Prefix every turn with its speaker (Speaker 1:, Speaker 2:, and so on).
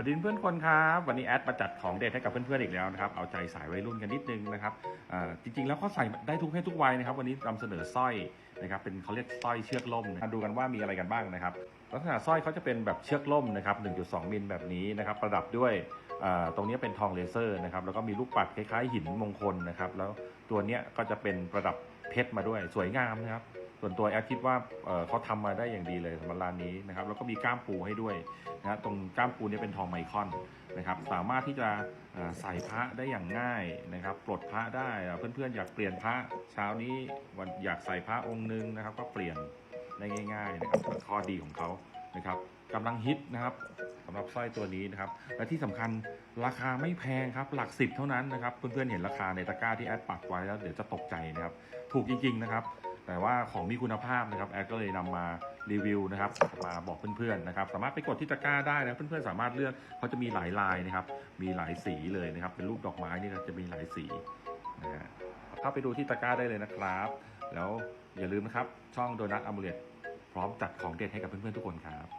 Speaker 1: วัสดีเพื่อนคนครับวันนี้แอดมาจัดของเด็ดให้กับเพื่อนๆอีกแล้วนะครับเอาใจสายวัยรุ่นกันนิดนึงนะครับจริงๆแล้วเขาใส่ได้ทุกเพศทุกวัยนะครับ วันนี้นำเสนอสร้อยนะครับเป็นเขาเรียกสร้อยเชือกล่มนะมาดูกันว่ามีอะไรกันบ้างนะครับ ลักษณะสร้อยเขาจะเป็นแบบเชือกล่มนะครับ 1.2 มิลแบบนี้นะครับประดับด้วยตรงนี้เป็นทองเลเซอร์นะครับแล้วก็มีลูกปัดคล้ายๆหินมงคลนะครับแล้วตัวนี้ก็จะเป็นประดับเพชรมาด้วยสวยงามนะครับ ส่วนตัวแอดคิดว่าเเขาทำมาได้อย่างดีเลยสำหรับร้านนี้นะครับแล้วก็มีก้ามปูให้ด้วยนะตรงก้ามปูนี่เป็นทองไมคอนนะครับสามารถที่จะใส่พระได้อย่างง่ายนะครับปลดพระได้อะเพื่อนๆอยากเปลี่ยนพระเช้านี้วันอยากใส่พระองค์นึงนะครับ ก็เปลี่ยนได้ง่าย ๆ นะครับข้อดีของเขานะครับกำลังฮิตนะครับสำหรับสร้อยตัวนี้นะครับ และที่สำคัญราคาไม่แพงครับหลักสิบเท่านั้นนะครับเพื่อนๆเห็นราคาในตะกร้าที่แอดปักไว้แล้วเดี๋ยวจะตกใจนะครับ ถูกจริงๆนะครับ แต่ว่าของมีคุณภาพนะครับแอดก็เลยนำมารีวิวนะครับมาบอกเพื่อนๆนะครับสามารถไปกดที่ตะกร้าได้นะเพื่อนๆสามารถเลือกเขาจะมีหลายลายนะครับมีหลายสีเลยนะครับ เป็นรูปดอกไม้นี่จะมีหลายสีนะฮะเข้าไปดูที่ตะกร้าได้เลยนะครับ แล้วอย่าลืมนะครับช่องโดนัทอมูเลตพร้อมจัดของเด็ดให้กับเพื่อนๆทุกคนครับ